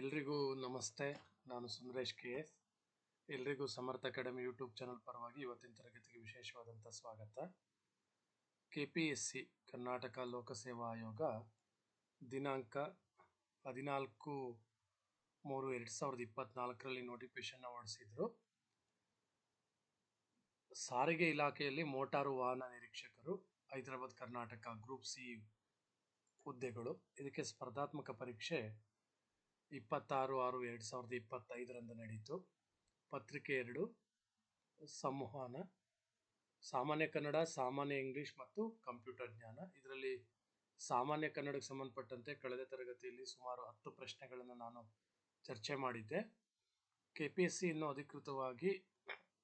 ಎಲ್ರಿಗೂ ನಮಸ್ತೆ, ನಾನು ಸುಂದರೇಶ್ ಕೆ ಎಸ್. ಎಲ್ರಿಗೂ ಸಮರ್ಥ ಅಕಾಡೆಮಿ ಯೂಟ್ಯೂಬ್ ಚಾನಲ್ ಪರವಾಗಿ ಇವತ್ತಿನ ತರಗತಿಗೆ ವಿಶೇಷವಾದಂಥ ಸ್ವಾಗತ. K P S C Karnataka ಲೋಕಸೇವಾ ಆಯೋಗ, ದಿನಾಂಕ ಹದಿನಾಲ್ಕು ಮೂರು ಎರಡು ಸಾವಿರದ ಇಪ್ಪತ್ತ್ನಾಲ್ಕರಲ್ಲಿ ನೋಟಿಫಿಕೇಶನ್ನ ಹೊರಡಿಸಿದ್ರು ಸಾರಿಗೆ ಇಲಾಖೆಯಲ್ಲಿ ಮೋಟಾರು ವಾಹನ ನಿರೀಕ್ಷಕರು, ಹೈದರಾಬಾದ್, ಕರ್ನಾಟಕ ಗ್ರೂಪ್ ಸಿ ಹುದ್ದೆಗಳು ಇದಕ್ಕೆ ಸ್ಪರ್ಧಾತ್ಮಕ ಪರೀಕ್ಷೆ ಇಪ್ಪತ್ತಾರು ಆರು ಎರಡು ಸಾವಿರದ ಇಪ್ಪತ್ತೈದರಂದು ನಡೆಯಿತು. ಪತ್ರಿಕೆ ಎರಡು, ಸಂವಹನ. ಸಾಮಾನ್ಯ ಕನ್ನಡ, ಸಾಮಾನ್ಯ ಇಂಗ್ಲಿಷ್ ಮತ್ತು ಕಂಪ್ಯೂಟರ್ ಜ್ಞಾನ. ಇದರಲ್ಲಿ ಸಾಮಾನ್ಯ ಕನ್ನಡಕ್ಕೆ ಸಂಬಂಧಪಟ್ಟಂತೆ ಕಳೆದ ತರಗತಿಯಲ್ಲಿ ಸುಮಾರು ಹತ್ತು ಪ್ರಶ್ನೆಗಳನ್ನು ನಾನು ಚರ್ಚೆ ಮಾಡಿದ್ದೆ. ಕೆ ಪಿ ಎಸ್ ಸಿ ಅಧಿಕೃತವಾಗಿ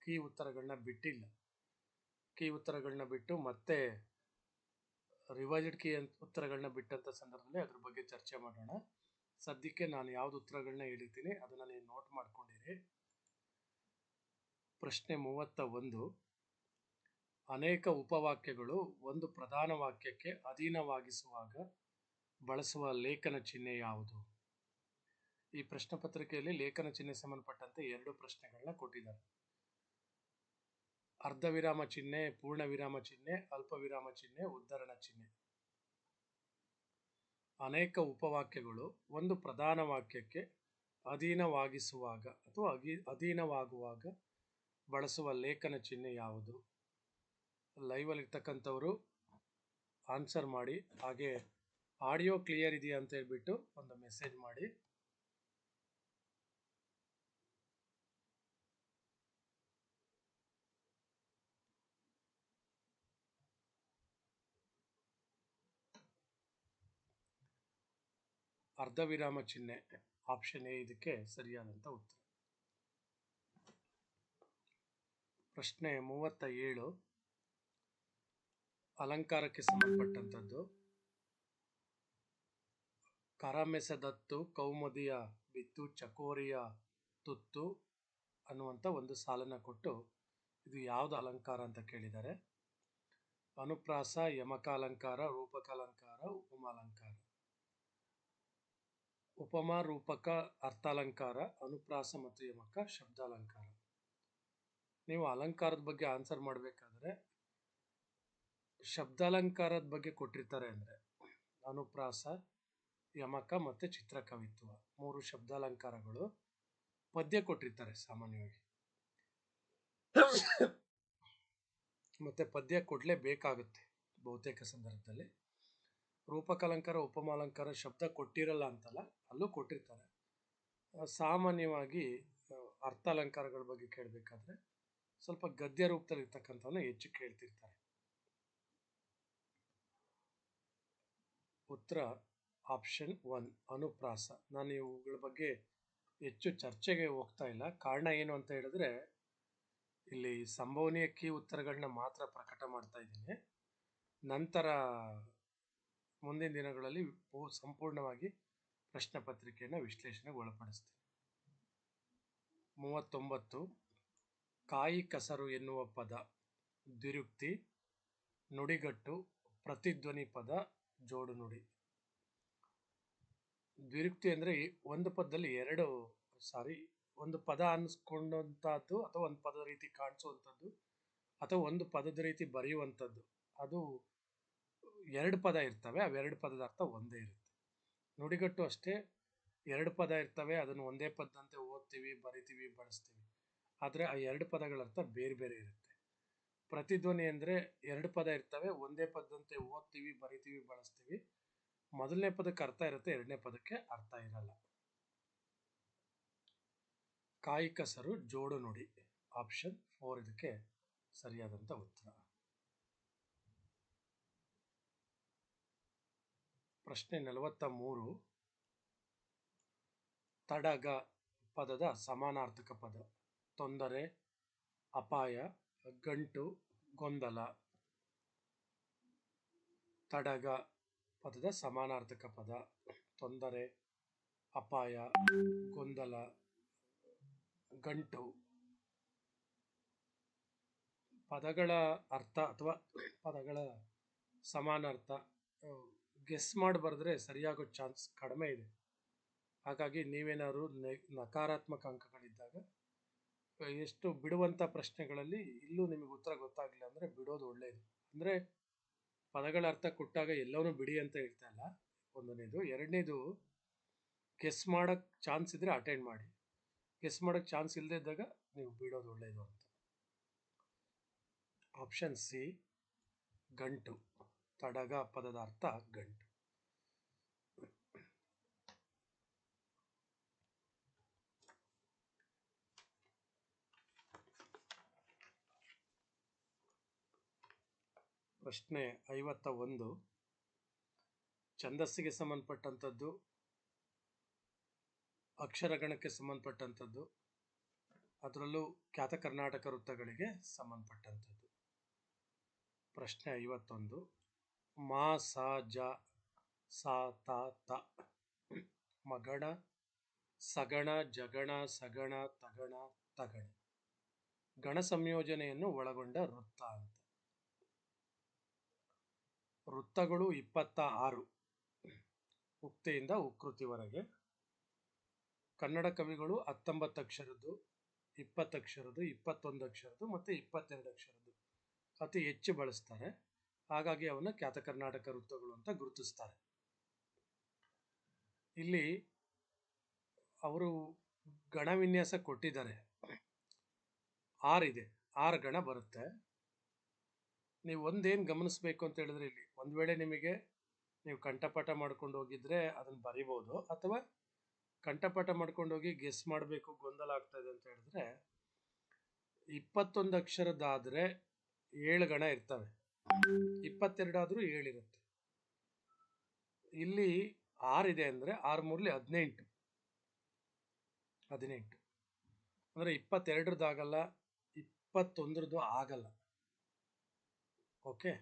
ಕೀ ಉತ್ತರಗಳನ್ನ ಬಿಟ್ಟಿಲ್ಲ. ಕೀ ಉತ್ತರಗಳನ್ನ ಬಿಟ್ಟು ಮತ್ತೆ ರಿವೈಸ್ಡ್ ಕೀ ಉತ್ತರಗಳನ್ನ ಬಿಟ್ಟಂಥ ಸಂದರ್ಭದಲ್ಲಿ ಅದ್ರ ಬಗ್ಗೆ ಚರ್ಚೆ ಮಾಡೋಣ. ಸದ್ಯಕ್ಕೆ ನಾನು ಯಾವ್ದು ಉತ್ತರಗಳನ್ನ ಹೇಳಿರ್ತೀನಿ. ಅದನ್ನು ನೀವು ನೋಟ್ ಮಾಡ್ಕೊಂಡಿರಿ. ಪ್ರಶ್ನೆ ಮೂವತ್ತ ಒಂದು ಅನೇಕ ಉಪವಾಕ್ಯಗಳು ಒಂದು ಪ್ರಧಾನ ವಾಕ್ಯಕ್ಕೆ ಅಧೀನವಾಗಿಸುವಾಗ ಬಳಸುವ ಲೇಖನ ಚಿಹ್ನೆ ಯಾವುದು? ಈ ಪ್ರಶ್ನೆ ಪತ್ರಿಕೆಯಲ್ಲಿ ಲೇಖನ ಚಿಹ್ನೆ ಸಂಬಂಧಪಟ್ಟಂತೆ ಎರಡು ಪ್ರಶ್ನೆಗಳನ್ನ ಕೊಟ್ಟಿದ್ದಾರೆ. ಅರ್ಧ ವಿರಾಮ ಚಿಹ್ನೆ ಪೂರ್ಣ ವಿರಾಮ ಚಿಹ್ನೆ ಅಲ್ಪ ವಿರಾಮ ಚಿಹ್ನೆ, ಉದ್ಧರಣ ಚಿಹ್ನೆ. ಅನೇಕ ಉಪವಾಕ್ಯಗಳು ಒಂದು ಪ್ರಧಾನ ವಾಕ್ಯಕ್ಕೆ ಅಧೀನವಾಗಿಸುವಾಗ ಅಥವಾ ಅಗಿ, ಅಧೀನವಾಗುವಾಗ ಬಳಸುವ ಲೇಖನ ಚಿಹ್ನೆ ಯಾವುದು? ಲೈವಲ್ಲಿರ್ತಕ್ಕಂಥವರು ಆನ್ಸರ್ ಮಾಡಿ, ಹಾಗೆ ಆಡಿಯೋ ಕ್ಲಿಯರ್ ಇದೆಯಾ ಅಂತ ಹೇಳ್ಬಿಟ್ಟು ಒಂದು ಮೆಸೇಜ್ ಮಾಡಿ. ಅರ್ಧ ವಿರಾಮ ಚಿಹ್ನೆ ಆಪ್ಷನ್ ಎ ಇದಕ್ಕೆ ಸರಿಯಾದಂಥ ಉತ್ತರ. ಪ್ರಶ್ನೆ ಮೂವತ್ತ ಏಳು ಅಲಂಕಾರಕ್ಕೆ ಸಂಬಂಧಪಟ್ಟಂಥದ್ದು ಕರಮೆಸದತ್ತು, ಕೌಮುದಿಯ ಬಿತ್ತು, ಚಕೋರಿಯ ತುತ್ತು ಅನ್ನುವಂಥ ಒಂದು ಸಾಲನ್ನು ಕೊಟ್ಟು ಇದು ಯಾವುದು ಅಲಂಕಾರ ಅಂತ ಕೇಳಿದ್ದಾರೆ ಅನುಪ್ರಾಸ, ಯಮಕಾಲಂಕಾರ, ರೂಪಕಾಲಂಕಾರ, ಉಪಮಾಲಂಕಾರ. ಉಪಮಾ, ರೂಪಕ, ಅರ್ಥಾಲಂಕಾರ, ಅನುಪ್ರಾಸ ಮತ್ತು ಯಮಕ, ಶಬ್ದಾಲಂಕಾರ. ನೀವು ಅಲಂಕಾರದ ಬಗ್ಗೆ ಆನ್ಸರ್ ಮಾಡಬೇಕಾದ್ರೆ, ಶಬ್ದಾಲಂಕಾರದ ಬಗ್ಗೆ ಕೊಟ್ಟಿರ್ತಾರೆ ಅಂದರೆ, ಅನುಪ್ರಾಸ, ಯಮಕ ಮತ್ತು ಚಿತ್ರಕವಿತ್ವ, ಮೂರು ಶಬ್ದಾಲಂಕಾರಗಳು ಪದ್ಯ ಕೊಟ್ಟಿರ್ತಾರೆ ಸಾಮಾನ್ಯವಾಗಿ. ಮತ್ತೆ ಪದ್ಯ ಕೊಡಲೇಬೇಕಾಗುತ್ತೆ ಬಹುತೇಕ ಸಂದರ್ಭದಲ್ಲಿ. ರೂಪಕಲಂಕಾರ, ಉಪಮಾಲಂಕಾರ ಶಬ್ದ ಕೊಟ್ಟಿರಲ್ಲ ಅಂತಲ್ಲ, ಅಲ್ಲೂ ಕೊಟ್ಟಿರ್ತಾರೆ. ಸಾಮಾನ್ಯವಾಗಿ ಅರ್ಥಾಲಂಕಾರಗಳ ಬಗ್ಗೆ ಕೇಳಬೇಕಾದ್ರೆ ಸ್ವಲ್ಪ ಗದ್ಯ ರೂಪದಲ್ಲಿ ಇರ್ತಕ್ಕಂಥವನ್ನ ಹೆಚ್ಚು ಕೇಳ್ತಿರ್ತಾರೆ. ಉತ್ತರ, ಆಪ್ಷನ್ ಒನ್, ಅನುಪ್ರಾಸ. ನಾನು ಇವುಗಳ ಬಗ್ಗೆ ಹೆಚ್ಚು ಚರ್ಚೆಗೆ ಹೋಗ್ತಾ ಇಲ್ಲ. ಕಾರಣ ಏನು ಅಂತ ಹೇಳಿದ್ರೆ, ಇಲ್ಲಿ ಸಂಭವನೀಯ ಕೀ ಉತ್ತರಗಳನ್ನ ಮಾತ್ರ ಪ್ರಕಟ ಮಾಡ್ತಾ ಇದ್ದೀನಿ. ನಂತರ ಮುಂದಿನ ದಿನಗಳಲ್ಲಿ ಸಂಪೂರ್ಣವಾಗಿ ಪ್ರಶ್ನೆ ಪತ್ರಿಕೆಯನ್ನು ವಿಶ್ಲೇಷಣೆಗೆ ಒಳಪಡಿಸ್ತೀನಿ ಮೂವತ್ತೊಂಬತ್ತು, ಕಾಯಿ ಕಸರು ಎನ್ನುವ ಪದ, ದ್ವಿರುಕ್ತಿ, ನುಡಿಗಟ್ಟು, ಪ್ರತಿಧ್ವನಿ ಪದ, ಜೋಡು ನುಡಿ. ದ್ವಿರುಕ್ತಿ ಅಂದರೆ ಒಂದು ಪದದಲ್ಲಿ ಎರಡು ಸಾರಿ, ಒಂದು ಪದ ಅನ್ನಿಸ್ಕೊಂಡಂಥದ್ದು ಅಥವಾ ಒಂದು ಪದದ ರೀತಿ ಕಾಣಿಸುವಂಥದ್ದು ಅಥವಾ ಒಂದು ಪದದ ರೀತಿ ಬರೆಯುವಂಥದ್ದು. ಅದು ಎರಡು ಪದ ಇರ್ತವೆ ಅವೆರಡು ಪದದ ಅರ್ಥ ಒಂದೇ ಇರುತ್ತೆ. ನುಡಿಗಟ್ಟು ಅಷ್ಟೇ, ಎರಡು ಪದ ಇರ್ತವೆ, ಅದನ್ನು ಒಂದೇ ಪದದಂತೆ ಓದ್ತೀವಿ, ಬರಿತೀವಿ, ಬಳಸ್ತೀವಿ. ಆದರೆ ಆ ಎರಡು ಪದಗಳ ಅರ್ಥ ಬೇರೆ ಬೇರೆ ಇರುತ್ತೆ. ಪ್ರತಿಧ್ವನಿ ಅಂದರೆ ಎರಡು ಪದ ಇರ್ತವೆ, ಒಂದೇ ಪದದಂತೆ ಓದ್ತೀವಿ, ಬರಿತೀವಿ, ಬಳಸ್ತೀವಿ. ಮೊದಲನೇ ಪದಕ್ಕೆ ಅರ್ಥ ಇರುತ್ತೆ, ಎರಡನೇ ಪದಕ್ಕೆ ಅರ್ಥ ಇರಲ್ಲ. ಕಾಯಿಕಸರು ಜೋಡು ನುಡಿ ಆಪ್ಷನ್ ಫೋರ್ ಇದಕ್ಕೆ ಸರಿಯಾದಂಥ ಉತ್ತರ. ಪ್ರಶ್ನೆ ನಲವತ್ತ ಮೂರು ತಡಗ ಪದದ ಸಮಾನಾರ್ಥಕ ಪದ. ತೊಂದರೆ, ಅಪಾಯ, ಗಂಟು, ಗೊಂದಲ. ತಡಗ ಪದದ ಸಮಾನಾರ್ಥಕ ಪದ. ತೊಂದರೆ, ಅಪಾಯ, ಗೊಂದಲ, ಗಂಟು. ಪದಗಳ ಅರ್ಥ ಅಥವಾ ಪದಗಳ ಸಮಾನಾರ್ಥ ಗೆಸ್ ಮಾಡಿ ಬರೆದ್ರೆ ಸರಿಯಾಗೋ ಚಾನ್ಸ್ ಕಡಿಮೆ ಇದೆ. ಹಾಗಾಗಿ ನೀವೇನಾದ್ರು ನಕಾರಾತ್ಮಕ ಅಂಕಗಳಿದ್ದಾಗ, ಎಷ್ಟು ಬಿಡುವಂಥ ಪ್ರಶ್ನೆಗಳಲ್ಲಿ ಇಲ್ಲೂ ನಿಮಗೆ ಉತ್ತರ ಗೊತ್ತಾಗಲಿಲ್ಲ ಅಂದರೆ ಬಿಡೋದು ಒಳ್ಳೆಯದು ಅಂದರೆ ಪದಗಳ ಅರ್ಥ ಕೊಟ್ಟಾಗ ಎಲ್ಲವನ್ನೂ ಬಿಡಿ ಅಂತ ಹೇಳ್ತಾ ಇಲ್ಲ. ಒಂದನೇದು. ಎರಡನೇದು, ಗೆಸ್ ಮಾಡೋಕ್ಕೆ ಚಾನ್ಸ್ ಇದ್ದರೆ ಅಟೆಂಡ್ ಮಾಡಿ. ಗೆಸ್ ಮಾಡೋಕ್ಕೆ ಚಾನ್ಸ್ ಇಲ್ಲದೆ ಇದ್ದಾಗ ನೀವು ಬಿಡೋದು ಒಳ್ಳೆಯದು ಅಂತ. ಆಪ್ಷನ್ ಸಿ, ಗಂಟು. ತಡಗ ಪದದ ಅರ್ಥ ಗಂಟು. ಪ್ರಶ್ನೆ ಐವತ್ತ ಒಂದು. ಛಂದಸ್ಸಿಗೆ ಸಂಬಂಧಪಟ್ಟಂಥದ್ದು, ಅಕ್ಷರಗಣಕ್ಕೆ ಸಂಬಂಧಪಟ್ಟಂಥದ್ದು, ಅದರಲ್ಲೂ ಖ್ಯಾತ ಕರ್ನಾಟಕ ವೃತ್ತಗಳಿಗೆ ಸಂಬಂಧಪಟ್ಟಂಥದ್ದು. ಪ್ರಶ್ನೆ ಐವತ್ತೊಂದು. ಮಾ ಸ ಜ ಸಾ ತ ತ. ಮಗಣ, ಸಗಣ, ಜಗಣ, ಸಗಣ, ತಗಣ ತಗಣ. ಗಣ ಸಂಯೋಜನೆಯನ್ನು ಒಳಗೊಂಡ ವೃತ್ತ ಅಂತ. ವೃತ್ತಗಳು ಇಪ್ಪತ್ತ ಆರು. ಉಕ್ತಿಯಿಂದ ಉಕೃತಿವರೆಗೆ. ಕನ್ನಡ ಕವಿಗಳು ಹತ್ತೊಂಬತ್ತು ಅಕ್ಷರದ್ದು, ಇಪ್ಪತ್ತು ಅಕ್ಷರದ್ದು, ಇಪ್ಪತ್ತೊಂದು ಅಕ್ಷರದ್ದು ಮತ್ತು ಇಪ್ಪತ್ತೆರಡು ಅಕ್ಷರದ್ದು. ಅತಿ ಹೆಚ್ಚು ಬಳಸ್ತಾರೆ. ಹಾಗಾಗಿ ಅವನ್ನ ಖ್ಯಾತ ಕರ್ನಾಟಕ ವೃತ್ತಗಳು ಅಂತ ಗುರುತಿಸ್ತಾರೆ. ಇಲ್ಲಿ ಅವರು ಗಣ ವಿನ್ಯಾಸ ಕೊಟ್ಟಿದ್ದಾರೆ. ಆರಿದೆ ಆರು ಗಣ ಬರುತ್ತೆ. ನೀವು ಒಂದೇನು ಗಮನಿಸ್ಬೇಕು ಅಂತ ಹೇಳಿದ್ರೆ ಇಲ್ಲಿ, ಒಂದು ವೇಳೆ ನಿಮಗೆ ನೀವು ಕಂಠಪಾಠ ಮಾಡ್ಕೊಂಡು ಹೋಗಿದ್ರೆ ಅದನ್ನು ಬರಿಬೋದು, ಅಥವಾ ಕಂಠಪಾಠ ಮಾಡ್ಕೊಂಡು ಹೋಗಿ ಗೆಸ್ ಮಾಡಬೇಕು, ಗೊಂದಲ ಆಗ್ತಾ ಇದೆ ಅಂತ ಹೇಳಿದ್ರೆ ಇಪ್ಪತ್ತೊಂದು ಅಕ್ಷರದ್ದಾದರೆ ಏಳು ಗಣ ಇರ್ತವೆ. ಇಪ್ಪತ್ತೆರಡಾದರೂ ಏಳಿರುತ್ತೆ. ಇಲ್ಲಿ ಆರಿದೆ ಅಂದರೆ ಆರು ಮೂರಲಿ ಹದಿನೆಂಟು. ಹದಿನೆಂಟು. ಅಂದರೆ ಇಪ್ಪತ್ತೆರಡರದ್ದು ಆಗಲ್ಲ ಇಪ್ಪತ್ತೊಂದರದ್ದು ಆಗಲ್ಲ. ಓಕೆ?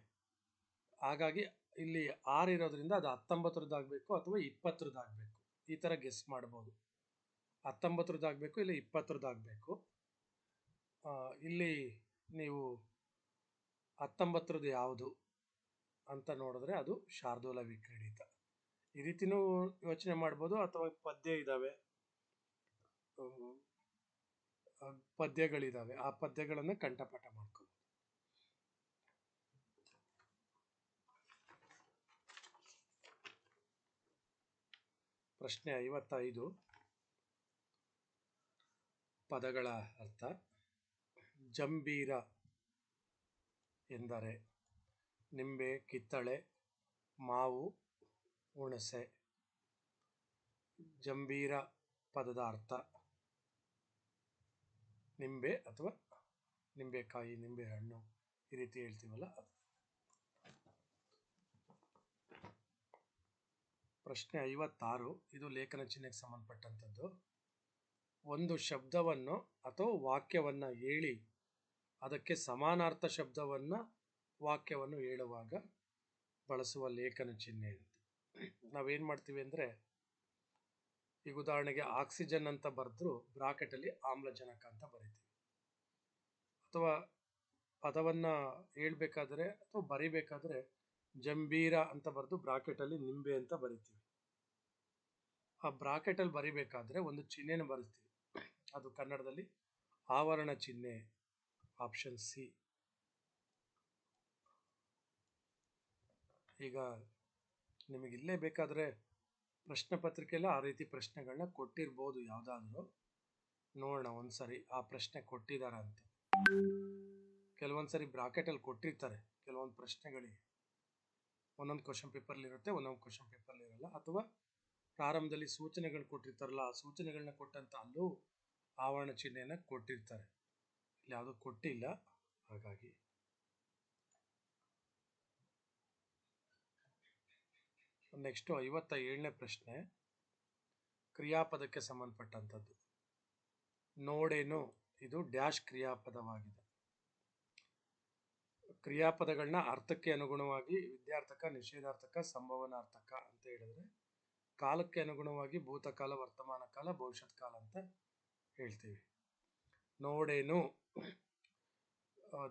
ಹಾಗಾಗಿ ಇಲ್ಲಿ ಆರು ಇರೋದ್ರಿಂದ ಅದು ಹತ್ತೊಂಬತ್ತರದ್ದು ಆಗಬೇಕು ಅಥವಾ ಇಪ್ಪತ್ತರದ್ದು ಆಗಬೇಕು ಈ ಥರ ಗೆಸ್ ಮಾಡ್ಬೋದು. ಹತ್ತೊಂಬತ್ತರದ್ದು ಆಗಬೇಕು ಇಲ್ಲ ಇಪ್ಪತ್ತರದ್ದು ಆಗಬೇಕು ಇಲ್ಲಿ ನೀವು ಹತ್ತೊಂಬತ್ತರದ್ದು ಯಾವುದು ಅಂತ ನೋಡಿದ್ರೆ ಅದು ಶಾರ್ದೂಲ ವಿಕ್ರೀಡಿತ. ಈ ರೀತಿನೂ ಯೋಚನೆ ಮಾಡ್ಬೋದು ಅಥವಾ ಪದ್ಯ ಇದ್ದಾವೆ ಪದ್ಯಗಳಿದ್ದಾವೆ ಆ ಪದ್ಯಗಳನ್ನು ಕಂಠಪಾಠ ಮಾಡ್ಕೋಬೋದು. ಪ್ರಶ್ನೆ ಐವತ್ತೈದು. ಪದಗಳ ಅರ್ಥ ಜಂಬೀರ ಎಂದರೆ, ನಿಂಬೆ, ಕಿತ್ತಳೆ, ಮಾವು, ಹುಣಸೆ. ಜಂಬೀರ ಪದದ ಅರ್ಥ ನಿಂಬೆ ಅಥವಾ ನಿಂಬೆಕಾಯಿ ನಿಂಬೆ ಹಣ್ಣು ಈ ರೀತಿ ಹೇಳ್ತೀವಲ್ಲ ಪ್ರಶ್ನೆ ಐವತ್ತಾರು, ಇದು ಲೇಖನ ಚಿಹ್ನೆಗೆ ಸಂಬಂಧಪಟ್ಟಂಥದ್ದು. ಒಂದು ಶಬ್ದವನ್ನು ಅಥವಾ ವಾಕ್ಯವನ್ನು ಹೇಳಿ ಅದಕ್ಕೆ ಸಮಾನಾರ್ಥ ಶಬ್ದವನ್ನು ವಾಕ್ಯವನ್ನು ಹೇಳುವಾಗ ಬಳಸುವ ಲೇಖನ ಚಿಹ್ನೆ ಅಂತ. ನಾವೇನು ಮಾಡ್ತೀವಿ ಅಂದರೆ, ಈಗ ಉದಾಹರಣೆಗೆ ಆಕ್ಸಿಜನ್ ಅಂತ ಬರೆದ್ರು ಬ್ರಾಕೆಟಲ್ಲಿ ಆಮ್ಲಜನಕ ಅಂತ ಬರಿತೀವಿ. ಅಥವಾ ಪದವನ್ನು ಹೇಳ್ಬೇಕಾದ್ರೆ ಅಥವಾ ಬರಿಬೇಕಾದ್ರೆ ಜಂಬೀರ ಅಂತ ಬರೆದು ಬ್ರಾಕೆಟಲ್ಲಿ ನಿಂಬೆ ಅಂತ ಬರಿತೀವಿ. ಆ ಬ್ರಾಕೆಟಲ್ಲಿ ಬರಿಬೇಕಾದ್ರೆ ಒಂದು ಚಿಹ್ನೆನ ಬರೆಸ್ತೀವಿ. ಅದು ಕನ್ನಡದಲ್ಲಿ ಆವರಣ ಚಿಹ್ನೆ. ಆಪ್ಷನ್ ಸಿ ಈಗ ನಿಮಗೆ ಇಲ್ಲೇ ಬೇಕಾದರೆ ಪ್ರಶ್ನೆ ಪತ್ರಿಕೆಯಲ್ಲಿ ಆ ರೀತಿ ಪ್ರಶ್ನೆಗಳನ್ನ ಕೊಟ್ಟಿರ್ಬೋದು ಯಾವುದಾದ್ರೂ. ನೋಡೋಣ, ಒಂದ್ಸರಿ ಆ ಪ್ರಶ್ನೆ ಕೊಟ್ಟಿದಾರ ಅಂತ ಕೆಲವೊಂದು ಸರಿ ಬ್ರಾಕೆಟಲ್ಲಿ ಕೊಟ್ಟಿರ್ತಾರೆ, ಕೆಲವೊಂದು ಪ್ರಶ್ನೆಗಳಿಗೆ. ಒಂದೊಂದು ಕ್ವಶನ್ ಪೇಪರ್ಲಿ ಇರುತ್ತೆ, ಒಂದೊಂದು ಕ್ವಶನ್ ಪೇಪರ್ಲಿ ಇರಲ್ಲ. ಅಥವಾ ಪ್ರಾರಂಭದಲ್ಲಿ ಸೂಚನೆಗಳು ಕೊಟ್ಟಿರ್ತಾರಲ್ಲ, ಆ ಸೂಚನೆಗಳನ್ನ ಕೊಟ್ಟಂತ ಅಲ್ಲೂ ಆವರಣ ಚಿಹ್ನೆಯನ್ನು ಕೊಟ್ಟಿರ್ತಾರೆ. ಇಲ್ಲಿ ಯಾವುದೂ ಕೊಟ್ಟಿಲ್ಲ. ಹಾಗಾಗಿ ನೆಕ್ಸ್ಟು ಐವತ್ತ ಏಳನೇ ಪ್ರಶ್ನೆ. ಕ್ರಿಯಾಪದಕ್ಕೆ ಸಂಬಂಧಪಟ್ಟಂಥದ್ದು. ನೋಡೇನು, ಇದು ಡ್ಯಾಶ್ ಕ್ರಿಯಾಪದವಾಗಿದೆ. ಕ್ರಿಯಾಪದಗಳನ್ನ ಅರ್ಥಕ್ಕೆ ಅನುಗುಣವಾಗಿ ವಿದ್ಯಾರ್ಥಕ, ನಿಷೇಧಾರ್ಥಕ, ಸಂಭವನಾರ್ಥಕ ಅಂತ ಹೇಳಿದ್ರೆ, ಕಾಲಕ್ಕೆ ಅನುಗುಣವಾಗಿ ಭೂತಕಾಲ ವರ್ತಮಾನ ಕಾಲ ಭವಿಷ್ಯತ್ ಕಾಲ ಅಂತ ಹೇಳ್ತೀವಿ. ನೋಡೇನು?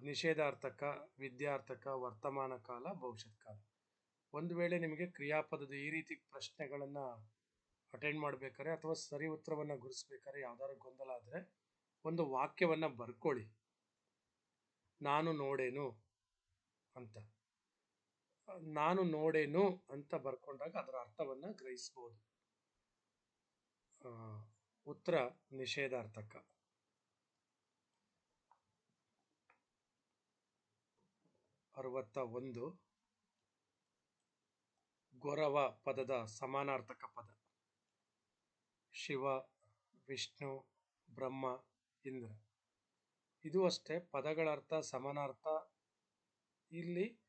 ನಿಷೇಧಾರ್ಥಕ, ವಿದ್ಯಾರ್ಥಕ, ವರ್ತಮಾನ ಕಾಲ, ಭವಿಷ್ಯತ್ ಕಾಲ. ಒಂದು ವೇಳೆ ನಿಮಗೆ ಕ್ರಿಯಾಪದದ ಈ ರೀತಿ ಪ್ರಶ್ನೆಗಳನ್ನು ಅಟೆಂಡ್ ಮಾಡ್ಬೇಕಾರೆ ಅಥವಾ ಸರಿ ಉತ್ತರವನ್ನು ಗುರುಸ್ಬೇಕಾದ್ರೆ ಯಾವ್ದಾದ್ರು ಗೊಂದಲ ಆದರೆ ಒಂದು ವಾಕ್ಯವನ್ನು ಬರ್ಕೊಳ್ಳಿ. ನಾನು ನೋಡೇನು ಅಂತ. ನಾನು ನೋಡೇನು ಅಂತ ಬರ್ಕೊಂಡಾಗ ಅದರ ಅರ್ಥವನ್ನು ಗ್ರಹಿಸ್ಬೋದು. ಉತ್ತರ ನಿಷೇಧಾರ್ಥಕ. ಅರವತ್ತ ಒಂದು ಗೊರವ ಪದದ ಸಮಾನಾರ್ಥಕ ಪದ. ಶಿವ, ವಿಷ್ಣು, ಬ್ರಹ್ಮ, ಇಂದ್ರ. ಇದು ಅಷ್ಟೇ ಪದಗಳ ಅರ್ಥ, ಸಮಾನಾರ್ಥ. ಇಲ್ಲಿ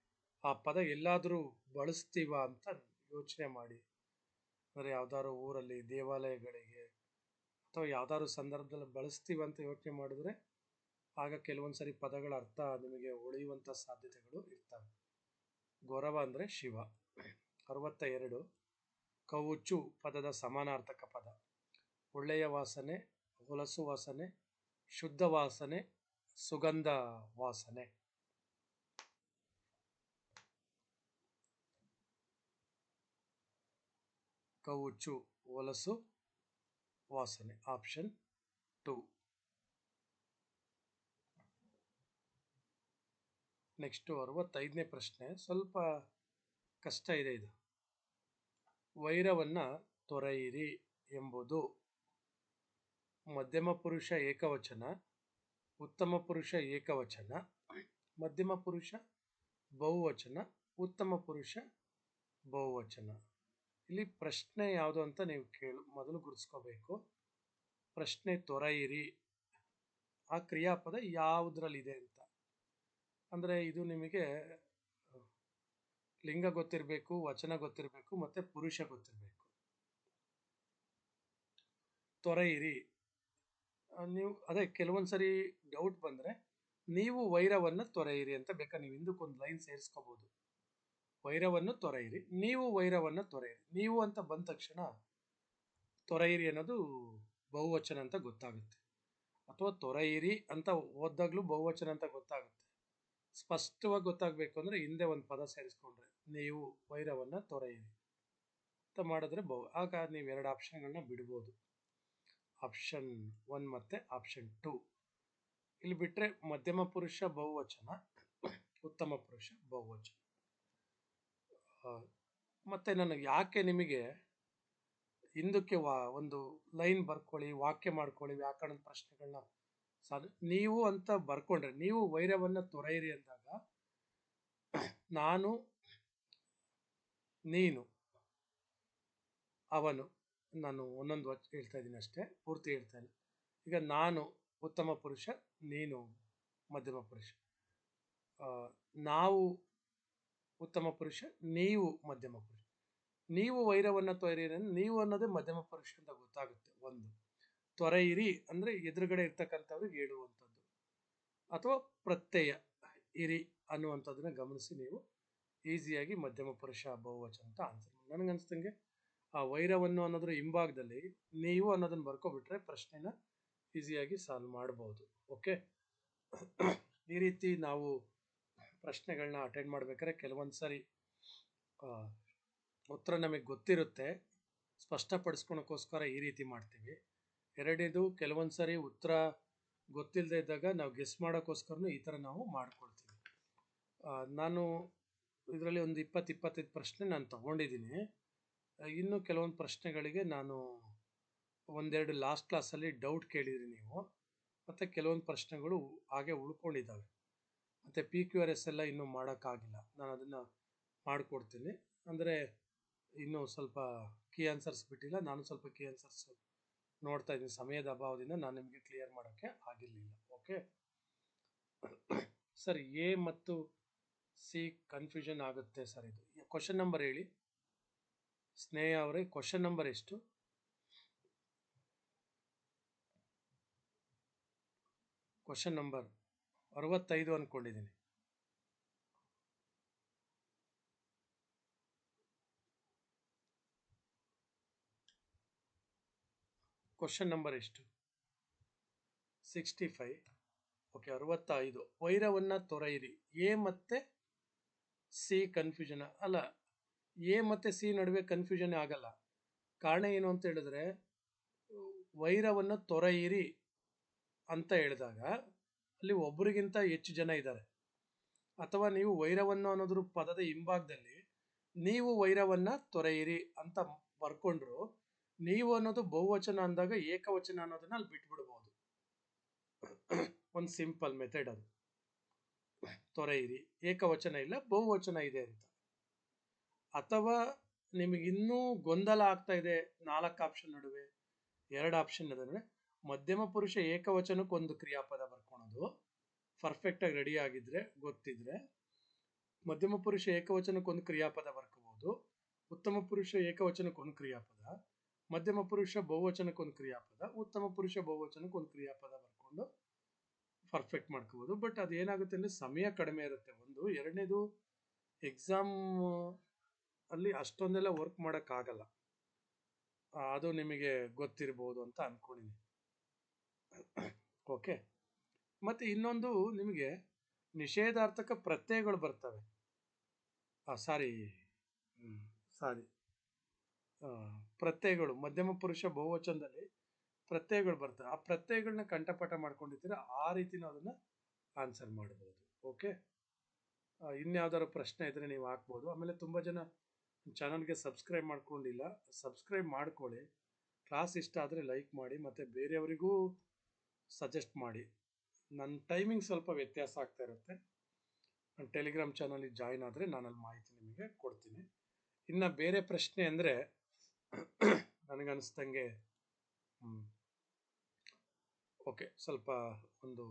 ಆ ಪದ ಎಲ್ಲಾದರೂ ಬಳಸ್ತೀವ ಅಂತ ಯೋಚನೆ ಮಾಡಿ. ಅಂದರೆ ಯಾವ್ದಾದ್ರು ಊರಲ್ಲಿ ದೇವಾಲಯಗಳಿಗೆ ಅಥವಾ ಯಾವ್ದಾದ್ರು ಸಂದರ್ಭದಲ್ಲಿ ಬಳಸ್ತೀವ ಅಂತ ಯೋಚನೆ ಮಾಡಿದ್ರೆ ಆಗ ಕೆಲವೊಂದು ಸರಿ ಪದಗಳ ಅರ್ಥ ನಿಮಗೆ ಉಳಿಯುವಂಥ ಸಾಧ್ಯತೆಗಳು ಇರ್ತವೆ. ಗೌರವ ಅಂದರೆ ಶಿವ. ಅರವತ್ತ ಎರಡು ಕವುಚು ಪದದ ಸಮಾನಾರ್ಥಕ ಪದ. ಒಳ್ಳೆಯ ವಾಸನೆ, ಹೊಲಸು ವಾಸನೆ, ಶುದ್ಧ ವಾಸನೆ, ಸುಗಂಧ ವಾಸನೆ. ಕವುಚು ಹೊಲಸು ವಾಸನೆ. Option two. ನೆಕ್ಸ್ಟು ಅರವತ್ತೈದನೇ ಪ್ರಶ್ನೆ. ಸ್ವಲ್ಪ ಕಷ್ಟ ಇದೆ ಇದು. ವೈರವನ್ನು ತೊರೆಯಿರಿ ಎಂಬುದು ಮಧ್ಯಮ ಪುರುಷ ಏಕವಚನ, ಉತ್ತಮ ಪುರುಷ ಏಕವಚನ, ಮಧ್ಯಮ ಪುರುಷ ಬಹುವಚನ, ಉತ್ತಮ ಪುರುಷ ಬಹುವಚನ. ಇಲ್ಲಿ ಪ್ರಶ್ನೆ ಯಾವುದು ಅಂತ ನೀವು ಕೇಳು, ಮೊದಲು ಗುರುಸ್ಕೋಬೇಕು ಪ್ರಶ್ನೆ ತೊರೆಯಿರಿ. ಆ ಕ್ರಿಯಾಪದ ಯಾವುದ್ರಲ್ಲಿದೆ ಅಂತ. ಅಂದರೆ ಇದು ನಿಮಗೆ, ಲಿಂಗ ಗೊತ್ತಿರಬೇಕು, ವಚನ ಗೊತ್ತಿರಬೇಕು, ಮತ್ತು ಪುರುಷ ಗೊತ್ತಿರಬೇಕು. ತೊರೆಯಿರಿ ನೀವು, ಅದೇ ಕೆಲವೊಂದು ಸರಿ ಡೌಟ್ ಬಂದರೆ, ನೀವು ವೈರವನ್ನು ತೊರೆಯಿರಿ ಅಂತ ಬೇಕಾ? ನೀವು ಹಿಂದಕ್ಕೊಂದು ಲೈನ್ ಸೇರಿಸ್ಕೋಬೋದು. ವೈರವನ್ನು ತೊರೆಯಿರಿ ನೀವು ವೈರವನ್ನು ತೊರೆಯಿರಿ ನೀವು ಅಂತ ಬಂದ ತಕ್ಷಣ ತೊರೆಯಿರಿ ಅನ್ನೋದು ಬಹುವಚನ ಅಂತ ಗೊತ್ತಾಗುತ್ತೆ. ಅಥವಾ ತೊರೆಯಿರಿ ಅಂತ ಓದ್ದಾಗಲೂ ಬಹುವಚನ ಅಂತ ಗೊತ್ತಾಗುತ್ತೆ. ಸ್ಪಷ್ಟವಾಗಿ ಗೊತ್ತಾಗಬೇಕು ಅಂದರೆ ಹಿಂದೆ ಒಂದು ಪದ ಸೇರಿಸ್ಕೊಂಡ್ರೆ. ನೀವು ವೈರವನ್ನು ತೊರೆಯಿರಿ. ಅಂತ ಮಾಡಿದ್ರೆ ಬಹು ಆಗ ನೀವು ಎರಡು ಆಪ್ಷನ್ಗಳನ್ನ ಬಿಡ್ಬೋದು. ಆಪ್ಷನ್ ಒನ್ ಮತ್ತು ಆಪ್ಷನ್ ಟು. ಇಲ್ಲಿ ಬಿಟ್ಟರೆ ಮಧ್ಯಮ ಪುರುಷ ಬಹುವಚನ, ಉತ್ತಮ ಪುರುಷ ಬಹುವಚನ. ಮತ್ತು ಮತ್ತೆ ನಾನು ಯಾಕೆ ನಿಮಗೆ ಹಿಂದಕ್ಕೆ ವಾ, ಒಂದು ಲೈನ್ ಬರ್ಕೊಳ್ಳಿ, ವಾಕ್ಯ ಮಾಡ್ಕೊಳ್ಳಿ, ವ್ಯಾಕರಣದ ಪ್ರಶ್ನೆಗಳನ್ನ ಸಾಧ, ನೀವು ಅಂತ ಬರ್ಕೊಂಡ್ರೆ, ನೀವು ವೈರವನ್ನು ತೊರೆಯಿರಿ ಅಂದಾಗ, ನಾನು, ನೀನು, ಅವನು, ನಾನು ಒಂದೊಂದು ವಚ ಹೇಳ್ತಾ ಇದ್ದೀನಿ ಅಷ್ಟೇ, ಪೂರ್ತಿ ಹೇಳ್ತಾ ಇಲ್ಲ. ಈಗ ನಾನು ಉತ್ತಮ ಪುರುಷ, ನೀನು ಮಧ್ಯಮ ಪುರುಷ. ನಾವು ಉತ್ತಮ ಪುರುಷ, ನೀವು ಮಧ್ಯಮ ಪುರುಷ. ನೀವು ವೈರವನ್ನು ತೊರೆಯಿರಿ ನೀವು ಅನ್ನೋದೇ ಮಧ್ಯಮ ಪುರುಷ ಅಂತ ಗೊತ್ತಾಗುತ್ತೆ, ಒಂದು. ತೊರೆಯಿರಿ ಅಂದರೆ ಎದುರುಗಡೆ ಇರ್ತಕ್ಕಂಥವ್ರಿಗೆ ಹೇಳುವಂಥದ್ದು. ಅಥವಾ ಪ್ರತ್ಯಯ ಇರಿ ಅನ್ನುವಂಥದ್ದನ್ನ ಗಮನಿಸಿ ನೀವು. ಈಸಿಯಾಗಿ ಮಧ್ಯಮ ಪುರುಷ ಬಹುವಚನ ಅಂತ ಆನ್ಸರ್ ನನಗನ್ಸ್ತಂಗೆ ಆ ವೈರವನ್ನು ಅನ್ನೋದ್ರ ಹಿಂಭಾಗದಲ್ಲಿ ನೀವು ಅನ್ನೋದನ್ನ ಬರ್ಕೊಬಿಟ್ರೆ ಪ್ರಶ್ನೆನ ಈಸಿಯಾಗಿ ಸಾಲ್ವ್ ಮಾಡ್ಬೋದು. ಓಕೆ? ಈ ರೀತಿ ನಾವು ಪ್ರಶ್ನೆಗಳನ್ನ ಅಟೆಂಡ್ ಮಾಡ್ಬೇಕಾದ್ರೆ ಕೆಲವೊಂದು ಸಾರಿ ಉತ್ತರ ನಮಗೆ ಗೊತ್ತಿರುತ್ತೆ. ಸ್ಪಷ್ಟಪಡಿಸ್ಕೊಳಕ್ಕೋಸ್ಕರ ಈ ರೀತಿ ಮಾಡ್ತೀವಿ. ಎರಡನೇದು ಕೆಲವೊಂದು ಸಾರಿ ಉತ್ತರ ಗೊತ್ತಿಲ್ಲದೆ ಇದ್ದಾಗ ನಾವು ಗೆಸ್ ಮಾಡೋಕ್ಕೋಸ್ಕರನೂ ಈ ಥರ ನಾವು ಮಾಡ್ಕೊಳ್ತೀವಿ. ನಾನು ಇದರಲ್ಲಿ ಒಂದು ಇಪ್ಪತ್ತು ಇಪ್ಪತ್ತೈದು ಪ್ರಶ್ನೆ ನಾನು ತಗೊಂಡಿದ್ದೀನಿ. ಇನ್ನೂ ಕೆಲವೊಂದು ಪ್ರಶ್ನೆಗಳಿಗೆ ನಾನು ಒಂದೆರಡು ಲಾಸ್ಟ್ ಕ್ಲಾಸಲ್ಲಿ ಡೌಟ್ ಕೇಳಿದ್ರಿ ನೀವು. ಮತ್ತು ಕೆಲವೊಂದು ಪ್ರಶ್ನೆಗಳು ಹಾಗೆ ಉಳ್ಕೊಂಡಿದ್ದಾವೆ. ಮತ್ತು ಪಿ ಕ್ಯೂ ಆರ್ ಎಸ್ ಎಲ್ಲ ಇನ್ನೂ ಮಾಡೋಕ್ಕಾಗಿಲ್ಲ. ನಾನು ಅದನ್ನು ಮಾಡಿಕೊಡ್ತೀನಿ. ಅಂದರೆ ಇನ್ನೂ ಸ್ವಲ್ಪ ಕೀ ಆನ್ಸರ್ಸ್ ಬಿಟ್ಟಿಲ್ಲ. ನಾನು ಸ್ವಲ್ಪ ಕೀ ಆನ್ಸರ್ಸ್ ನೋಡ್ತಾ ಇದ್ದೀನಿ. ಸಮಯದ ಅಭಾವದಿಂದ ನಾನು ನಿಮಗೆ ಕ್ಲಿಯರ್ ಮಾಡೋಕ್ಕೆ ಆಗಿರಲಿಲ್ಲ. ಓಕೆ ಸರ್ ಎ ಮತ್ತು ಸಿ ಕನ್ಫ್ಯೂಷನ್ ಆಗುತ್ತೆ ಸರ್ ಇದು. ಕ್ವಶನ್ ನಂಬರ್ ಹೇಳಿ. ಸ್ನೇಹ ಅವರೇ ಕ್ವಶನ್ ನಂಬರ್ ಎಷ್ಟು? ಕ್ವಶನ್ ನಂಬರ್ ಅರವತ್ತೈದು ಅಂದ್ಕೊಂಡಿದ್ದೀನಿ ಕ್ವಶನ್ ನಂಬರ್ ಎಷ್ಟು? ಸಿಕ್ಸ್ಟಿ ಫೈವ್ ಓಕೆ ಅರವತ್ತೈದು. ವೈರವನ್ನು ತೊರೆಯಿರಿ. ಎ ಮತ್ತು ಸಿ ಕನ್ಫ್ಯೂಷನ್ ಅಲ್ಲ, ಎ ಮತ್ತು ಸಿ ನಡುವೆ ಕನ್ಫ್ಯೂಷನ್ ಆಗಲ್ಲ. ಕಾರಣ ಏನು ಅಂತ ಹೇಳಿದ್ರೆ, ವೈರವನ್ನು ತೊರೆಯಿರಿ ಅಂತ ಹೇಳಿದಾಗ, ಅಲ್ಲಿ ಒಬ್ಬರಿಗಿಂತ ಹೆಚ್ಚು ಜನ ಇದ್ದಾರೆ. ಅಥವಾ ನೀವು ವೈರವನ್ನು ಅನ್ನೋದ್ರ ಪದದ ಹಿಂಭಾಗದಲ್ಲಿ ನೀವು ವೈರವನ್ನ ತೊರೆಯಿರಿ ಅಂತ ಬರ್ಕೊಂಡ್ರು ನೀವು ಅನ್ನೋದು ಬಹುವಚನ ಅಂದಾಗ ಏಕವಚನ ಅನ್ನೋದನ್ನ ಅಲ್ಲಿ ಬಿಟ್ಬಿಡ್ಬೋದು. ಒಂದು ಸಿಂಪಲ್ ಮೆಥಡ್ ಅದು. ತೊರೆಯಿರಿ ಏಕವಚನ ಇಲ್ಲ, ಬಹುವಚನ ಇದೆ ಅಂತ. ಅಥವಾ ನಿಮಗೆ ಇನ್ನೂ ಗೊಂದಲ ಆಗ್ತಾ ಇದೆ, ನಾಲ್ಕು ಆಪ್ಷನ್ ನಡುವೆ, ಎರಡು ಆಪ್ಷನ್ ಅದಂದ್ರೆ ಮಧ್ಯಮ ಪುರುಷ ಏಕವಚನಕ್ಕೆ ಒಂದು ಕ್ರಿಯಾಪದ ಬರ್ಕೊಳೋದು. ಪರ್ಫೆಕ್ಟ್ ಆಗಿ ರೆಡಿ ಆಗಿದ್ರೆ, ಗೊತ್ತಿದ್ರೆ, ಮಧ್ಯಮ ಪುರುಷ ಏಕವಚನಕ್ಕೆ ಒಂದು ಕ್ರಿಯಾಪದ ಬರ್ಕೋಬಹುದು ಉತ್ತಮ ಪುರುಷ ಏಕವಚನಕ್ಕೆ ಒಂದು ಕ್ರಿಯಾಪದ. ಮಧ್ಯಮ ಪುರುಷ ಬಹುವಚನಕ್ಕೆ ಒಂದು ಕ್ರಿಯಾಪದ, ಉತ್ತಮ ಪುರುಷ ಬಹುವಚನಕ್ಕೆ ಒಂದು ಕ್ರಿಯಾಪದ ಬರ್ಕೊಂಡು ಪರ್ಫೆಕ್ಟ್ ಮಾಡ್ಕೋಬೋದು. ಬಟ್ ಅದೇನಾಗುತ್ತೆ ಅಂದ್ರೆ ಸಮಯ ಕಡಿಮೆ ಇರುತ್ತೆ. ಒಂದು, ಎರಡನೇದು ಎಕ್ಸಾಮ್ ಅಲ್ಲಿ ಅಷ್ಟೊಂದೆಲ್ಲ ವರ್ಕ್ ಮಾಡೋಕ್ಕಾಗಲ್ಲ ಅದು ನಿಮಗೆ ಗೊತ್ತಿರ್ಬೋದು ಅಂತ ಅನ್ಕೊಂಡಿದ್ದೀನಿ ಓಕೆ ಮತ್ತೆ ಇನ್ನೊಂದು ನಿಮಗೆ ನಿಷೇಧಾರ್ಥಕ ಪ್ರತ್ಯಯಗಳು ಬರ್ತವೆ. ಸಾರಿ ಸಾರಿ ಪ್ರತ್ಯಯಗಳು ಮಧ್ಯಮ ಪುರುಷ ಬಹುವಚನದಲ್ಲಿ ಪ್ರತ್ಯಯಗಳು ಬರ್ತವೆ ಆ ಪ್ರತ್ಯಯಗಳನ್ನ ಕಂಠಪಾಠ ಮಾಡ್ಕೊಂಡಿದ್ದೀರಾ ಆ ರೀತಿ ನಾವು ಅದನ್ನ ಆನ್ಸರ್ ಮಾಡ್ಬೋದು. ಓಕೆ ಇನ್ಯಾವ್ದಾದ್ರು ಪ್ರಶ್ನೆ ಇದ್ರೆ ನೀವು ಹಾಕ್ಬೋದು. ಆಮೇಲೆ ತುಂಬ ಜನ ಚಾನಲ್ಗೆ ಸಬ್ಸ್ಕ್ರೈಬ್ ಮಾಡ್ಕೊಂಡಿಲ್ಲ ಸಬ್ಸ್ಕ್ರೈಬ್ ಮಾಡ್ಕೊಳ್ಳಿ. ಕ್ಲಾಸ್ ಇಷ್ಟ ಆದರೆ ಲೈಕ್ ಮಾಡಿ, ಮತ್ತು ಬೇರೆಯವರಿಗೂ ಸಜೆಸ್ಟ್ ಮಾಡಿ. ನನ್ನ ಟೈಮಿಂಗ್ ಸ್ವಲ್ಪ ವ್ಯತ್ಯಾಸ ಆಗ್ತಾ ಇರುತ್ತೆ. ನನ್ನ ಟೆಲಿಗ್ರಾಮ್ ಚಾನಲಿಗೆ ಜಾಯಿನ್ ಆದರೆ ನಾನು ಅಲ್ಲಿ ಮಾಹಿತಿ ನಿಮಗೆ ಕೊಡ್ತೀನಿ. ಇನ್ನು ಬೇರೆ ಪ್ರಶ್ನೆ ಅಂದರೆ ನನಗನ್ನಿಸ್ದಂಗೆ ಓಕೆ ಸ್ವಲ್ಪ ಒಂದು,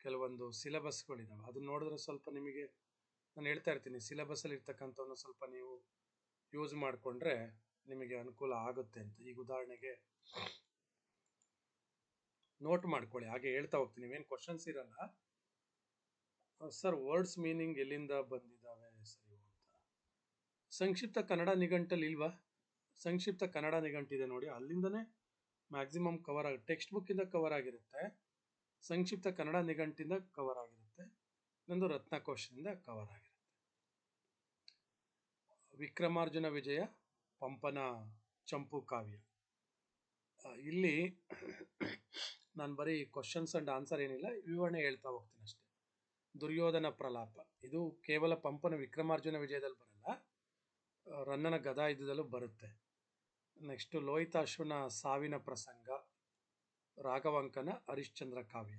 ಕೆಲವೊಂದು ಸಿಲೆಬಸ್ಗಳಿದ್ದಾವೆ ಅದನ್ನ ನೋಡಿದ್ರೆ ಸ್ವಲ್ಪ ನಿಮಗೆ, ನಾನು ಹೇಳ್ತಾ ಇರ್ತೀನಿ ಸಿಲೆಬಸ್ಸಲ್ಲಿ ಇರ್ತಕ್ಕಂಥವನ್ನು ಸ್ವಲ್ಪ ನೀವು ಯೂಸ್ ಮಾಡಿಕೊಂಡ್ರೆ ನಿಮಗೆ ಅನುಕೂಲ ಆಗುತ್ತೆ ಅಂತ. ಈಗ ಉದಾಹರಣೆಗೆ ನೋಟ್ ಮಾಡ್ಕೊಳ್ಳಿ. ಹಾಗೆ ಹೇಳ್ತಾ ಹೋಗ್ತೀನಿ. ನೀವೇನು ಕ್ವಶನ್ಸ್ ಇರಲ್ಲ. ಸರ್ ವರ್ಡ್ಸ್ ಮೀನಿಂಗ್ ಎಲ್ಲಿಂದ ಬಂದಿದ್ದಾವೆ ಸರಿ ಅಂತ ಸಂಕ್ಷಿಪ್ತ ಕನ್ನಡ ನಿಘಂಟಲ್ಲಿ ಇಲ್ವಾ? ಸಂಕ್ಷಿಪ್ತ ಕನ್ನಡ ನಿಘಂಟಿದೆ ನೋಡಿ. ಅಲ್ಲಿಂದನೇ ಮ್ಯಾಕ್ಸಿಮಮ್ ಕವರ್ ಆಗಿ ಟೆಕ್ಸ್ಟ್ ಬುಕ್ಕಿಂದ ಕವರ್ ಆಗಿರುತ್ತೆ. ಸಂಕ್ಷಿಪ್ತ ಕನ್ನಡ ನಿಘಂಟಿಂದ ಕವರ್ ಆಗಿರುತ್ತೆ. ಇನ್ನೊಂದು ರತ್ನಕೋಶದಿಂದ ಕವರ್ ಆಗಿರುತ್ತೆ. ವಿಕ್ರಮಾರ್ಜುನ ವಿಜಯ, ಪಂಪನ ಚಂಪು ಕಾವ್ಯ. ಇಲ್ಲಿ ನಾನು ಬರೀ ಕ್ವಶನ್ಸ್ ಅಂಡ್ ಆನ್ಸರ್ ಏನಿಲ್ಲ, ವಿವರಣೆ ಹೇಳ್ತಾ ಹೋಗ್ತೀನಿ ಅಷ್ಟೇ. ದುರ್ಯೋಧನ ಪ್ರಲಾಪ. ಇದು ಕೇವಲ ಪಂಪನ ವಿಕ್ರಮಾರ್ಜುನ ವಿಜಯದಲ್ಲಿ ಬರಲ್ಲ. ರನ್ನನ ಗದಾ ಗದಾಯುಧದಲ್ಲೂ ಬರುತ್ತೆ. ನೆಕ್ಸ್ಟ್ ಲೋಹಿತಾಶ್ವನ ಸಾವಿನ ಪ್ರಸಂಗ, ರಾಘವಾಂಕನ ಹರಿಶ್ಚಂದ್ರ ಕಾವ್ಯ.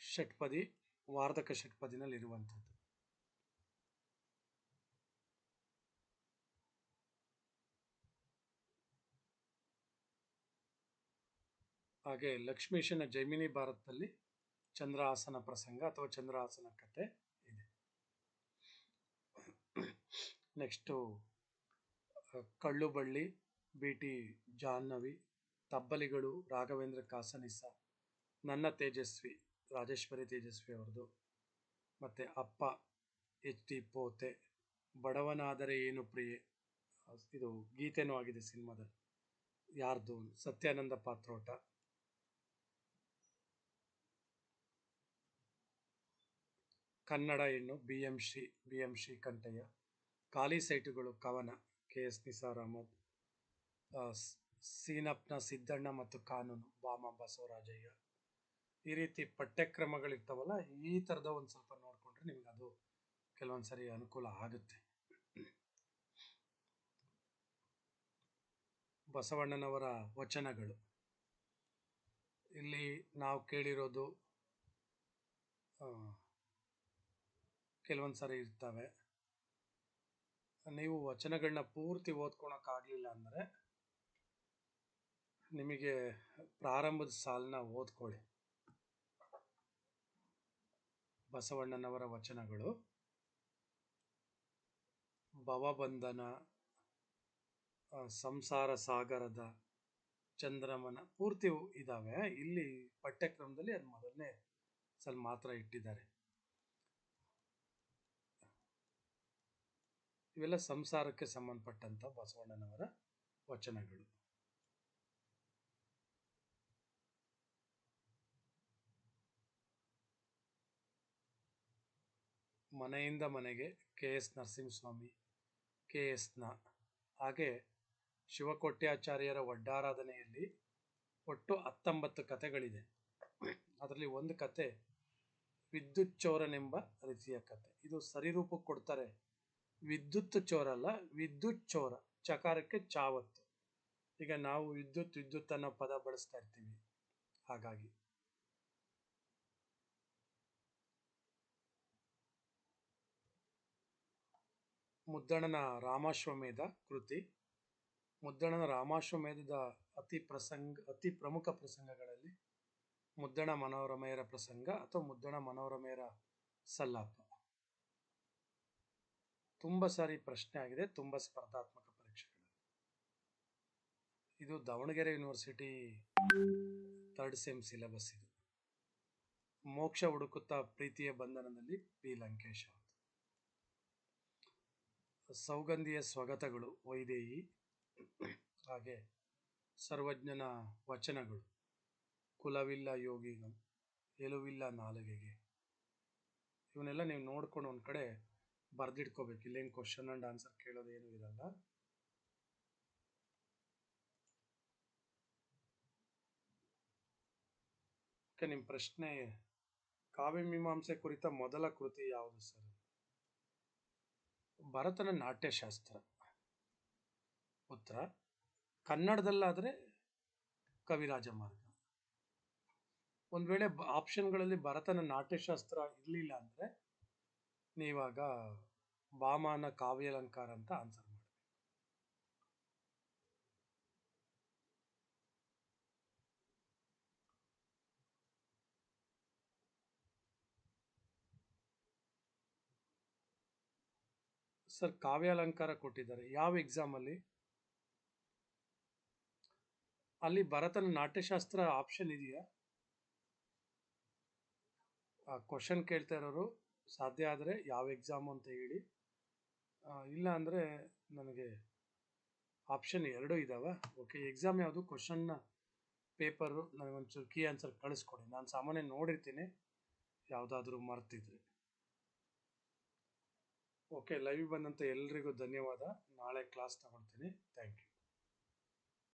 ಷಟ್ಪದಿ, ವಾರ್ಧಕ ಷಟ್ಪದಿನಲ್ಲಿ ಇರುವಂಥದ್ದು. ಹಾಗೆ ಲಕ್ಷ್ಮೀಶನ ಜೈಮಿನಿ ಭಾರತದಲ್ಲಿ ಚಂದ್ರಾಸನ ಪ್ರಸಂಗ ಅಥವಾ ಚಂದ್ರಾಸನ ಕತೆ ಇದೆ. ನೆಕ್ಸ್ಟು ಕಳ್ಳುಬಳ್ಳಿ, ಬಿ. ಟಿ. ಜಾಹ್ನವಿ ತಬ್ಬಲಿಗಳು ರಾಘವೇಂದ್ರ ಕಾಸನಿಸ, ನನ್ನ ತೇಜಸ್ವಿ, ರಾಜೇಶ್ವರಿ ತೇಜಸ್ವಿ ಅವ್ರದ್ದು. ಮತ್ತು ಅಪ್ಪ, ಎಚ್. ಟಿ. ಪೋತೆ, ಬಡವನಾದರೆ ಏನು ಪ್ರಿಯೆ? ಇದು ಗೀತೆನೂ ಆಗಿದೆ ಸಿನಿಮಾದಲ್ಲಿ. ಯಾರ್ದು? ಸತ್ಯಾನಂದ ಪಾತ್ರೋಟ. ಕನ್ನಡ ಹೆಣ್ಣು, B. M. Shri, B. M. Srikantaiah ಖಾಲಿ ಸೈಟುಗಳು ಕವನ. ಕೆ ಎಸ್ ನಿಸಾರ್ ಅಹಮದ್ ಸೀನಪ್ನ ಸಿದ್ದಣ್ಣ ಮತ್ತು ಕಾನೂನು, ಬಾಮ ಬಸವರಾಜಯ್ಯ. ಈ ರೀತಿ ಪಠ್ಯಕ್ರಮಗಳಿರ್ತಾವಲ್ಲ, ಈ ಥರದ ಒಂದು ಸ್ವಲ್ಪ ನೋಡಿಕೊಂಡ್ರೆ ನಿಮ್ಗೆ ಅದು ಕೆಲವೊಂದು ಸರಿ ಅನುಕೂಲ ಆಗುತ್ತೆ. ಬಸವಣ್ಣನವರ ವಚನಗಳು. ಇಲ್ಲಿ ನಾವು ಕೇಳಿರೋದು ಕೆಲವೊಂದು ಸರಿ ಇರ್ತವೆ. ನೀವು ವಚನಗಳನ್ನ ಪೂರ್ತಿ ಓದ್ಕೊಳಕ್ಕಾಗಲಿಲ್ಲ ಅಂದರೆ ನಿಮಗೆ ಪ್ರಾರಂಭದ ಸಾಲನ್ನ ಓದ್ಕೊಳ್ಳಿ. ಬಸವಣ್ಣನವರ ವಚನಗಳು, ಭವಬಂಧನ ಸಂಸಾರ ಸಾಗರದ ಚಂದ್ರಮನ ಪೂರ್ತಿ ಇದ್ದಾವೆ ಇಲ್ಲಿ ಪಠ್ಯಕ್ರಮದಲ್ಲಿ ಅದು ಮೊದಲನೇ ಸಲ ಮಾತ್ರ ಇಟ್ಟಿದ್ದಾರೆ. ಇವೆಲ್ಲ ಸಂಸಾರಕ್ಕೆ ಸಂಬಂಧಪಟ್ಟಂತ ಬಸವಣ್ಣನವರ ವಚನಗಳು. ಮನೆಯಿಂದ ಮನೆಗೆ ಕೆ ಎಸ್ ನರಸಿಂಹಸ್ವಾಮಿ ಕೆ ಎಸ್ನ ಹಾಗೆ ಶಿವಕೋಟ್ಯಾಚಾರ್ಯರ ಒಡ್ಡಾರಾಧನೆಯಲ್ಲಿ ಒಟ್ಟು ಹತ್ತೊಂಬತ್ತು ಕಥೆಗಳಿದೆ. ಅದರಲ್ಲಿ ಒಂದು ಕತೆ ವಿದ್ಯುತ್ ಚೋರನೆಂಬ ರೀತಿಯ ಕತೆ. ಇದು ಸರಿರೂಪಕ್ಕೆ ಕೊಡ್ತಾರೆ ವಿದ್ಯುತ್ ಚೋರ ಅಲ್ಲ, ವಿದ್ಯುತ್ ಚೋರ. ಚಕಾರಕ್ಕೆ ಚಾವತ್ತು. ಈಗ ನಾವು ವಿದ್ಯುತ್ ವಿದ್ಯುತ್ ಅನ್ನೋ ಪದ ಬಳಸ್ತಾ ಇರ್ತೀವಿ. ಹಾಗಾಗಿ. ಮುದ್ದಣನ ರಾಮಾಶ್ವಮೇಧ ಕೃತಿ. ಮುದ್ದಣನ ರಾಮಾಶ್ವಮೇಧದ ಅತಿ ಪ್ರಸಂಗ, ಅತಿ ಪ್ರಮುಖ ಪ್ರಸಂಗಗಳಲ್ಲಿ ಮುದ್ದಣ ಮನೋರಮೆಯರ ಪ್ರಸಂಗ ಅಥವಾ ಮುದ್ದಣ ಮನೋರಮೆಯರ ಸಲ್ಲಾಪ ತುಂಬ ಸಾರಿ ಪ್ರಶ್ನೆ ಆಗಿದೆ, ತುಂಬ ಸ್ಪರ್ಧಾತ್ಮಕ ಪರೀಕ್ಷೆಗಳು. ಇದು Davanagere university third sem syllabus ಇದು. ಮೋಕ್ಷ ಹುಡುಕುತ್ತಾ ಪ್ರೀತಿಯ ಬಂಧನದಲ್ಲಿ ಪಿ. ಲಂಕೇಶ್ ಸೌಗಂಧಿಯ ಸ್ವಾಗತಗಳು, ವೈದೇಹಿ, ಹಾಗೆ ಸರ್ವಜ್ಞನ ವಚನಗಳು. ಕುಲವಿಲ್ಲ ಯೋಗಿಗಳು ಎಲುವಿಲ್ಲ ನಾಲಿಗೆಗೆ. ಇವನ್ನೆಲ್ಲ ನೀವು ನೋಡ್ಕೊಂಡು ಒಂದು ಕಡೆ ಬರೆದಿಟ್ಕೋಬೇಕು. ಇಲ್ಲೇನು ಕ್ವಶನ್ ಆ್ಯಂಡ್ ಆನ್ಸರ್ ಕೇಳೋದೇನು ಇರಲ್ಲ. ಓಕೆ ನಿಮ್ಮ ಪ್ರಶ್ನೆ ಕಾವ್ಯಮೀಮಾಂಸೆ ಕುರಿತ ಮೊದಲ ಕೃತಿ ಯಾವುದು ಸರ್? ಭರತನ ನಾಟ್ಯಶಾಸ್ತ್ರ. ಉತ್ತರ, ಕನ್ನಡದಲ್ಲಾದರೆ ಕವಿರಾಜ ಮಾರ್ಗ. ಒಂದು ವೇಳೆ ಆಪ್ಷನ್ಗಳಲ್ಲಿ ಭರತನ ನಾಟ್ಯಶಾಸ್ತ್ರ ಇರಲಿಲ್ಲ ಅಂದರೆ ನೀವಾಗ ಬಾಮನ ಕಾವ್ಯಾಲಂಕಾರ ಅಂತ ಆನ್ಸರ್ ಮಾಡಬೇಕು. ಸರ್ ಕಾವ್ಯಾಲಂಕಾರ ಕೊಟ್ಟಿದ್ದಾರೆ. ಯಾವ ಎಕ್ಸಾಮಲ್ಲಿ ಅಲ್ಲಿ? ಭರತನ ನಾಟ್ಯಶಾಸ್ತ್ರ ಆಪ್ಷನ್ ಇದೆಯಾ? ಕ್ವಶನ್ ಕೇಳ್ತಾ ಇರೋರು, ಸಾಧ್ಯ ಆದರೆ ಯಾವ ಎಕ್ಸಾಮ್ ಅಂತ ಹೇಳಿ. ಇಲ್ಲ ಅಂದರೆ ನನಗೆ ಆಪ್ಷನ್ ಎರಡೂ ಇದ್ದಾವೆ ಓಕೆ ಎಕ್ಸಾಮ್ ಯಾವುದು? ಕ್ವಶನ್ನ ಪೇಪರು ನನಗೊಂಚೂರು ಕೀ ಆನ್ಸರ್ ಕಳಿಸ್ಕೊಡಿ. ನಾನು ಸಾಮಾನ್ಯ ನೋಡಿರ್ತೀನಿ. ಯಾವುದಾದ್ರೂ ಮರ್ತಿದ್ರೆ. ಓಕೆ ಲೈವ್ ಬಂದಂಥ ಎಲ್ರಿಗೂ ಧನ್ಯವಾದ. ನಾಳೆ ಕ್ಲಾಸ್ ತಗೊಳ್ತೀನಿ. Thank you